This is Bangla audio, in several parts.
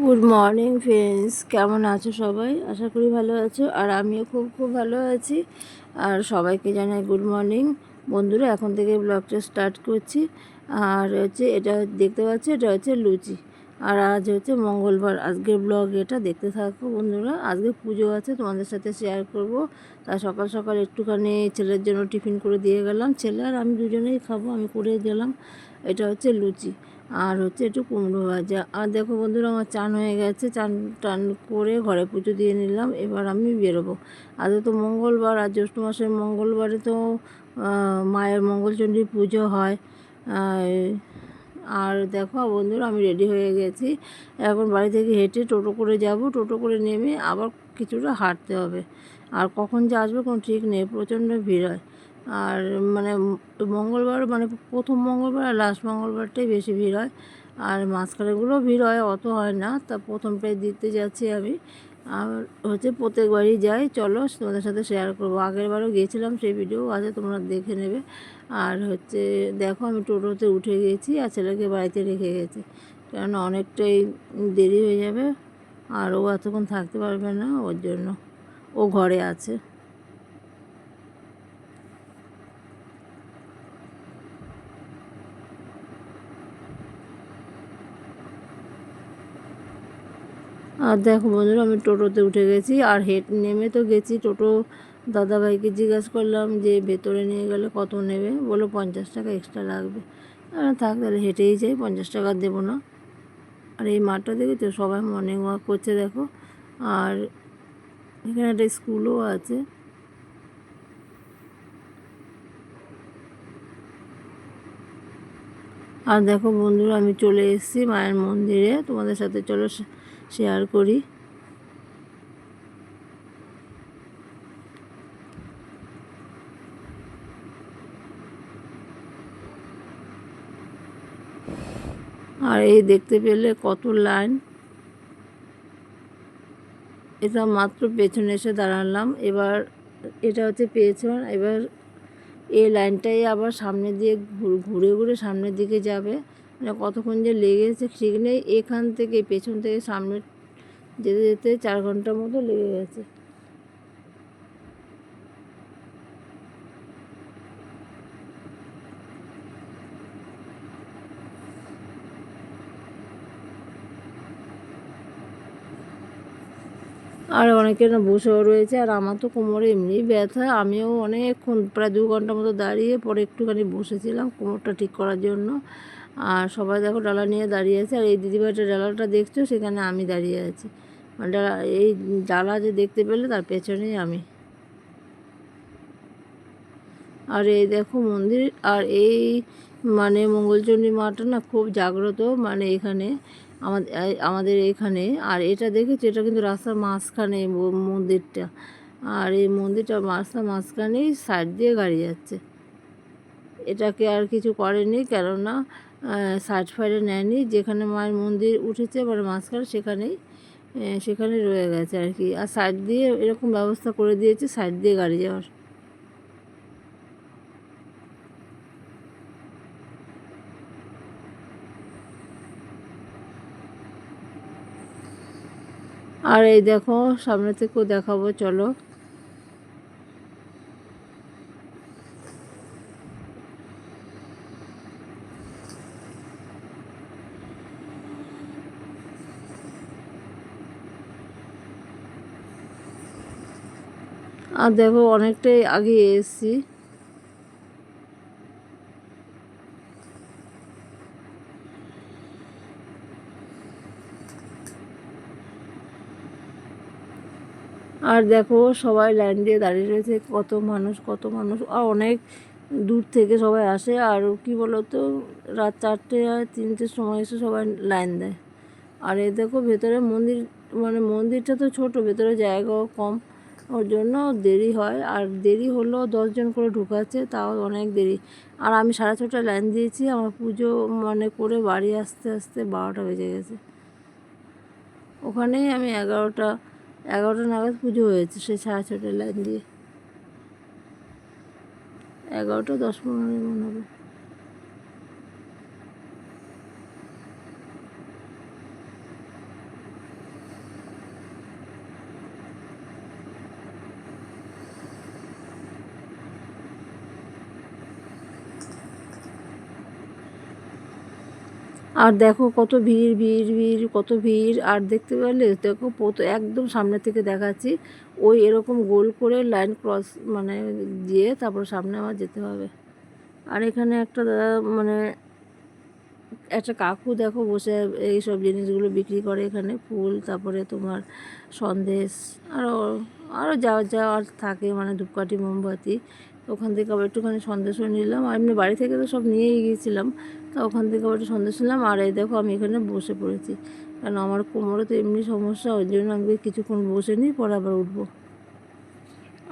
গুড মর্নিং ফ্রেন্ডস কেমন আছো সবাই? আশা করি ভালো আছো, আর আমিও খুব খুব ভালো আছি। আর সবাইকে জানাই গুড মর্নিং বন্ধুরা, এখন থেকে ব্লগটা স্টার্ট করছি। আর হচ্ছে, এটা দেখতে পাচ্ছি, এটা হচ্ছে লুচি। আর আজ হচ্ছে মঙ্গলবার। আজকের ব্লগ এটা, দেখতে থাকো বন্ধুরা। আজকে পুজো আছে, তোমাদের সাথে শেয়ার করব। তা সকাল সকাল একটুখানি ছেলের জন্য টিফিন করে দিয়ে গেলাম। ছেলে আর আমি দুজনেই খাব, আমি করে গেলাম এটা হচ্ছে লুচি। আর হচ্ছে একটু কুমড়ো ভাজা। আর দেখো বন্ধুরা, আমার চান হয়ে গেছে, চান টান করে ঘরে পুজো দিয়ে নিলাম, এবার আমি বেরোবো। আজকে তো মঙ্গলবার, আর জ্যৈষ্ঠ মাসের মঙ্গলবারে তো মায়ের মঙ্গলচণ্ডীর পুজো হয়। আর দেখো বন্ধুরা, আমি রেডি হয়ে গেছি। এখন বাড়ি থেকে হেঁটে টোটো করে যাব। টোটো করে নেমে আবার কিছুটা হাঁটতে হবে। আর কখন যে আসবে কোনো ঠিক নেই, প্রচণ্ড ভিড় হয়। আর মানে মঙ্গলবার মানে প্রথম মঙ্গলবার আর লাস্ট মঙ্গলবারটাই বেশি ভিড় হয়। আর মাঝখানেগুলো ভিড় হয়, অত হয় না। তা প্রথমটাই দিতে যাচ্ছি আমি। আর হচ্ছে প্রত্যেকবারই যাই। চলো তোমাদের সাথে শেয়ার করব। আগের বারও গিয়েছিলাম সেই ভিডিও আছে তোমরা দেখে নেবে। আর হচ্ছে দেখো আমি টোটোতে উঠে গেছি আর ছেলেকে বাড়িতে রেখে গেছি। কেননা অনেকটাই দেরি হয়ে যাবে। আর ও এতক্ষণ থাকতে পারবে না ওর জন্য। ও ঘরে আছে। আর দেখো বন্ধুরা, আমি টোটোতে উঠে গেছি আর হেড নেমে তো গেছি টোটো দাদাভাইকে জিজ্ঞাসা করলাম যে ভেতরে নিয়ে গেলে কত নেবে? বলো পঞ্চাশ টাকা এক্সট্রা লাগবে। থাক তাহলে হেঁটেই যাই, পঞ্চাশ টাকা দেবো না। আর এই মাঠটা দেখে তো সবাই মর্নিং ওয়াক করছে দেখো। আর এখানে একটা স্কুলও আছে। আর দেখো বন্ধুরা, আমি চলে এসেছি মায়ের মন্দিরে। তোমাদের সাথে চলো শেয়ার করি। আর এই দেখতে পেলে কত লাইন। এটা মাত্র পেছনে এসে দাঁড়ালাম। এবার এটা হচ্ছে পেছন। এবার এই লাইনটাই আবার সামনের দিকে ঘুরে ঘুরে সামনের দিকে যাবে। মানে কতক্ষণ যে লেগেছে ঠিক নেই, এখান থেকে পেছন থেকে সামনে যেতে যেতে চার ঘণ্টার মতো লেগে গেছে। আর অনেকে না বসেও রয়েছে, আর আমার তো কোমরে এমনি ব্যথা। আমিও অনেকক্ষণ, প্রায় দু ঘণ্টার মতো দাঁড়িয়ে পরে একটুখানি বসেছিলাম কোমরটা ঠিক করার জন্য। আর সবাই দেখো ডালা নিয়ে দাঁড়িয়ে আছে আর এই দিদিভাইটা ডালাটা দেখছ, সেখানে আমি দাঁড়িয়ে আছি। ডালা, এই ডালা যে দেখতে পেলে তার পেছনেই আমি। আর এই দেখো মন্দির, আর এই মানে মঙ্গলচণ্ডী মাটা না খুব জাগ্রত মানে এখানে আমাদের আমাদের এখানে। আর এটা দেখেছি? এটা কিন্তু রাস্তার মাঝখানে মন্দিরটা। আর এই মন্দিরটা রাস্তার মাঝখানেই সাইড দিয়ে গাড়ি যাচ্ছে। এটাকে আর কিছু করেনি, কেননা সাইড ফাইডে নেয়নি। যেখানে মায়ের মন্দির উঠেছে মানে মাঝখানে সেখানেই সেখানে রয়ে গেছে আর কি। আর সাইড দিয়ে এরকম ব্যবস্থা করে দিয়েছে, সাইড দিয়ে গাড়ি যাওয়ার। আর এই দেখো, সামনে থেকেও দেখাবো, চলো। আর দেখো অনেকটাই আগে এসেছি। আর দেখো সবাই লাইন দিয়ে দাঁড়িয়ে রয়েছে, কত মানুষ কত মানুষ, আর অনেক দূর থেকে সবাই আসে। আর কি বলতো, রাত চারটে আর তিনটের সময় এসে সবাই লাইন দেয়। আর এ দেখো ভেতরে মন্দির মানে মন্দিরটা তো ছোট, ভেতরে জায়গাও কম। ওর জন্য দেরি হয়। আর দেরি হলো দশজন করে ঢুকাচ্ছে, তাও অনেক দেরি। আর আমি সাড়ে ছটায় লাইন দিয়েছি, আমার পুজো মানে করে বাড়ি আসতে আসতে বারোটা বেজে গেছে। ওখানেই আমি এগারোটা এগারোটা নাগাদ পুজো হয়েছে, সেই সাড়ে ছটায় লাইন দিয়ে। এগারোটা দশ পনেরো মনে হবে। আর দেখো কত ভিড় ভিড় ভিড়, কত ভিড়। আর দেখতে পেলে, দেখো একদম সামনে থেকে দেখাচ্ছি। ওই এরকম গোল করে লাইন ক্রস মানে দিয়ে তারপর সামনে আমার যেতে হবে। আর এখানে একটা দাদা মানে একটা কাকু দেখো বসে এই সব জিনিসগুলো বিক্রি করে এখানে। ফুল, তারপরে তোমার সন্দেশ আরও আরও যা যা আর থাকে মানে ধূপকাঠি, মোমবাতি। ওখান থেকে আবার একটুখানি সন্দেশও নিলাম। আর এমনি বাড়ি থেকে তো সব নিয়েই গিয়েছিলাম। তা ওখান থেকে আবার একটু সন্দেশ নিলাম। আর এই দেখো আমি এখানে বসে পড়েছি। কারণ আমার কোমরে তো এমনি সমস্যা, ওই জন্য আমি কিছুক্ষণ বসে নিই, পরে আবার উঠবো।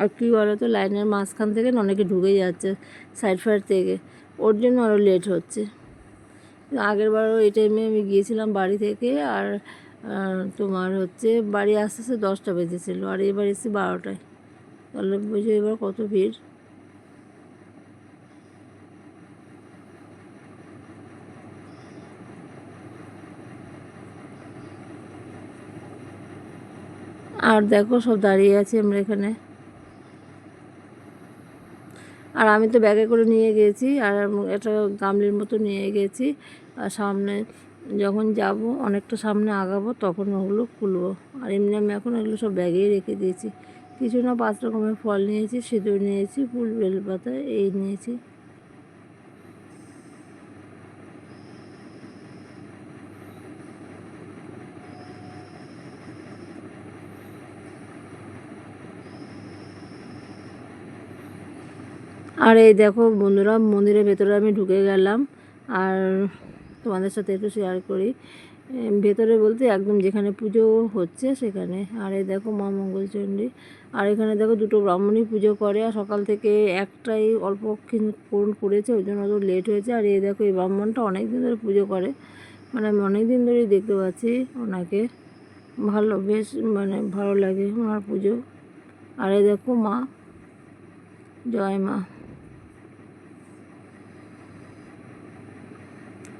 আর কী বলো তো লাইনের মাঝখান থেকে অনেকে ঢুকে যাচ্ছে সাইড ফাইড থেকে। ওর জন্য আরও লেট হচ্ছে। আগের বারও এই টাইমে আমি গিয়েছিলাম বাড়ি থেকে, আর তোমার হচ্ছে বাড়ি আসতে আসতে দশটা বেজেছিলো। আর এবার এসে বারোটায়। তাহলে বুঝো এবার কত ভিড়। আর দেখো সব দাঁড়িয়ে আছে আমরা এখানে। আর আমি তো ব্যাগে করে নিয়ে গেছি, আর একটা গামলির মতো নিয়ে গেছি। আর সামনে যখন যাব, অনেকটা সামনে আগাবো, তখন ওগুলো খুলবো। আর এমনি আমি এখন এগুলো সব ব্যাগেই রেখে দিয়েছি। কিছু না পাঁচ রকমের ফল নিয়েছি, সিঁদুর নিয়েছি, ফুল বেলপাতা, এই নিয়েছি। আর এই দেখো বন্ধুরা, মন্দিরের ভেতরে আমি ঢুকে গেলাম। আর তোমাদের সাথে একটু শেয়ার করি। ভেতরে বলতে একদম যেখানে পুজো হচ্ছে সেখানে। আর এই দেখো মা মঙ্গলচণ্ডী। আর এখানে দেখো দুটো ব্রাহ্মণই পুজো করে। আর সকাল থেকে একটাই অল্প পূরণ করেছে, ওই জন্য লেট হয়েছে। আর এই দেখো এই ব্রাহ্মণটা অনেক দিন ধরে পুজো করে। মানে আমি অনেক দিন ধরেই দেখতে পাচ্ছি ওনাকে। ভালো, বেশ মানে ভালো লাগে ওনার পুজো। আর এই দেখো মা, জয় মা।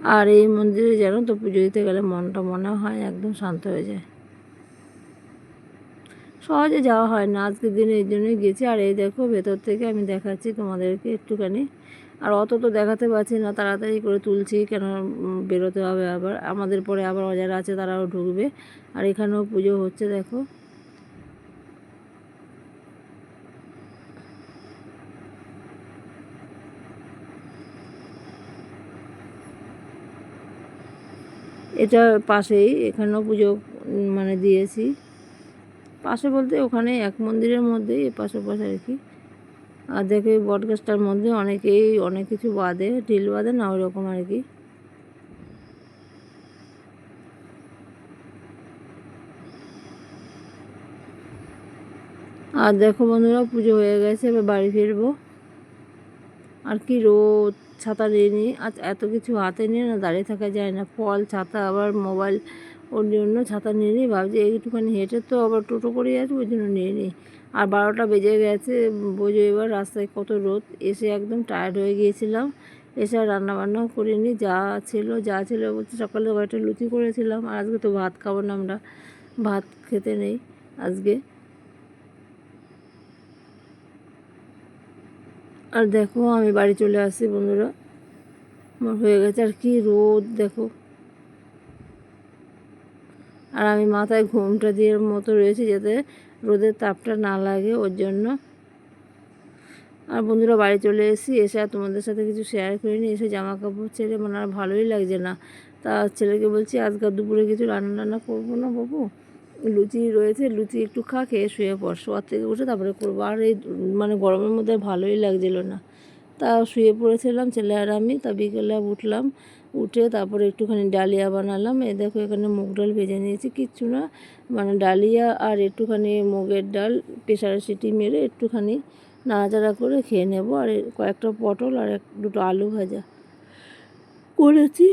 আর এই মন্দিরে জানো তো পুজো দিতে গেলে মনটা মনে হয়, একদম শান্ত হয়ে যায়। সহজে যাওয়া হয় না, আজকের দিনে এই জন্যই গেছি। আর এই দেখো, ভেতর থেকে আমি দেখাচ্ছি তোমাদেরকে একটুখানি। আর অত তো দেখাতে পারছি না, তাড়াতাড়ি করে তুলছি কেন বেরোতে হবে আবার। আমাদের পরে আবার অজারা আছে, তারাও ঢুকবে। আর এখানেও পুজো হচ্ছে, দেখো। এটা পাশেই এখানেও পুজো মানে দিয়েছি। পাশে বলতে ওখানে এক মন্দিরের মধ্যেই পাশে পাশে আর কি। আর দেখে বটগাছটার মধ্যে অনেকেই অনেক কিছু বাঁধে ঢিল বাঁধে না ওরকম আর কি। আর দেখো বন্ধুরা, পুজো হয়ে গেছে, এবার বাড়ি ফিরবো। আর কি রোদ ছাতা নিয়ে নিই আজ এত কিছু হাতে নিয়ে না দাঁড়িয়ে থাকা যায় না। ফল, ছাতা, আবার মোবাইল, অন্য অন্য ছাতা নিয়ে নিই ভাবছি এইটুখানি হেঁটে তো আবার টোটো করে আছে ওই জন্য নিয়ে নিই আর বারোটা বেজে গেছে। বোঝো এবার রাস্তায় কত রোদ। এসে একদম টায়ার্ড হয়ে গিয়েছিলাম। এসে আর রান্নাবান্নাও করিনি। যা ছিল যা ছিল বলছে সকালে কয়েকটা লুচি করেছিলাম। আর আজকে তো ভাত খাব না আমরা। ভাত খেতে নেই আজকে। আর দেখো, আমি বাড়ি চলে আসি বন্ধুরা। আমার হয়ে গেছে আর কি রোদ, দেখো। আর আমি মাথায় ঘুমটা দিয়ে মতো রয়েছে যাতে রোদের তাপটা না লাগে ওর জন্য। আর বন্ধুরা, বাড়ি চলে এসেছি, এসে আর তোমাদের সাথে কিছু শেয়ার করিনি। এসে জামা কাপড় ছেড়ে মানে আর ভালোই লাগছে না। তা ছেলেকে বলছি আজকাল দুপুরে কিছু রান্না টান্না করব না বাবু? লুচি রয়েছে, লুচি একটু খা, খেয়ে শুয়ে পর শোয়ার থেকে উঠে তারপরে করব। আর এই মানে গরমের মধ্যে ভালোই লাগছিল না। তা শুয়ে পড়েছিলাম, ছেলে আর আমি। তা বিকেলে উঠলাম, উঠে তারপরে একটুখানি ডালিয়া বানালাম। এই দেখো এখানে মুগ ডাল ভেজে নিয়েছি। কিচ্ছু না মানে ডালিয়া আর একটুখানি মুগের ডাল প্রেশারে সিটি মেরে একটুখানি নাড়াচাড়া করে খেয়ে নেব। আর কয়েকটা পটল আর এক, দুটো আলু ভাজা করেছি।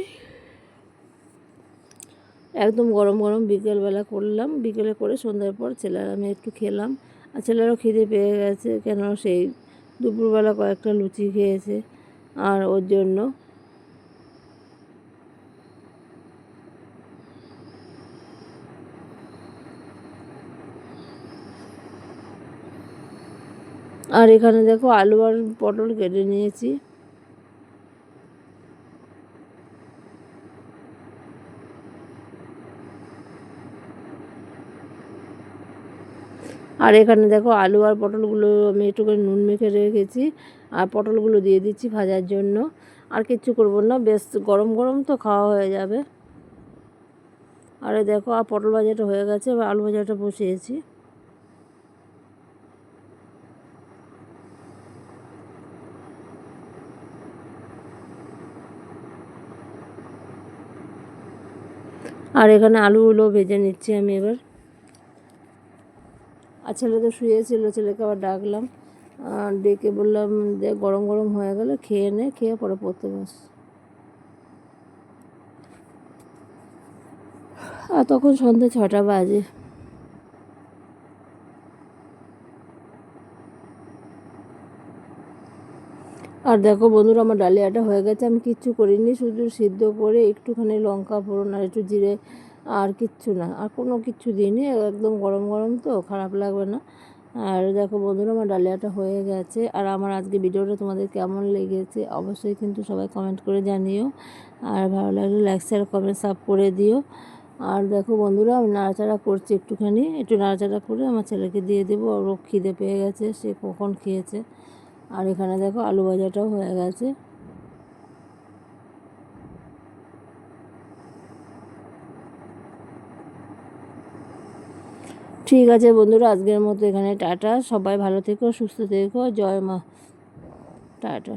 একদম গরম গরম বিকেলবেলা করলাম। বিকেলে করে সন্ধ্যার পর ছেলেরা আমি একটু খেলাম। আর ছেলেরাও খিদে পেয়ে গেছে কেন সেই দুপুরবেলা কয়েকটা লুচি খেয়েছে। আর ওর জন্য আর এখানে দেখো আলু আর পটল কেটে নিয়েছি। আর এখানে দেখো আলু আর পটলগুলো আমি একটুখানি নুন মেখে রেখেছি। আর পটলগুলো দিয়ে দিচ্ছি ভাজার জন্য। আর কিচ্ছু করব না, বেশ গরম গরম তো খাওয়া হয়ে যাবে। আরে দেখো, আর পটল ভাজাটা হয়ে গেছে, এবার আলু ভাজাটা বসিয়েছি। আর এখানে আলুগুলো ভেজে নিচ্ছি আমি এবার। আর ছেলে তো শুয়েছিল ছেলেকে আবার ডাকলাম। ডেকে বললাম যে গরম গরম হয়ে গেলে খেয়ে নে, খেয়ে পরে পড়তে বস। আর তখন সন্ধ্যে ছটা বাজে। আর দেখো বন্ধুরা, আমার ডালিয়াটা হয়ে গেছে, আমি কিচ্ছু করিনি, শুধু সিদ্ধ করে একটুখানি লঙ্কা ফোড়ন আর একটু জিরে আর কিচ্ছু না। আর কোনো কিচ্ছু দিইনি, একদম গরম গরম তো, খারাপ লাগবে না। আর দেখো বন্ধুরা, আমার ডালিয়াটা হয়ে গেছে। আর আমার আজকে ভিডিওটা তোমাদের কেমন লেগেছে অবশ্যই কিন্তু সবাই কমেন্ট করে জানিও। আর ভালো লাগলে লাইক শেয়ার কমেন্ট সাব করে দিও। আর দেখো বন্ধুরা, আমি নাড়াচাড়া করছি একটুখানি। একটু নাড়াচাড়া করে আমার ছেলেকে দিয়ে দেবো। ওর খিদে পেয়ে গেছে, সে কখন খেয়েছে। আর এখানে দেখো আলু ভাজাটাও হয়ে গেছে। ঠিক আছে বন্ধুরা, আজকের মতো এখানে টাটা। সবাই ভালো থেকো, সুস্থ থেকো। জয় মা। টাটা।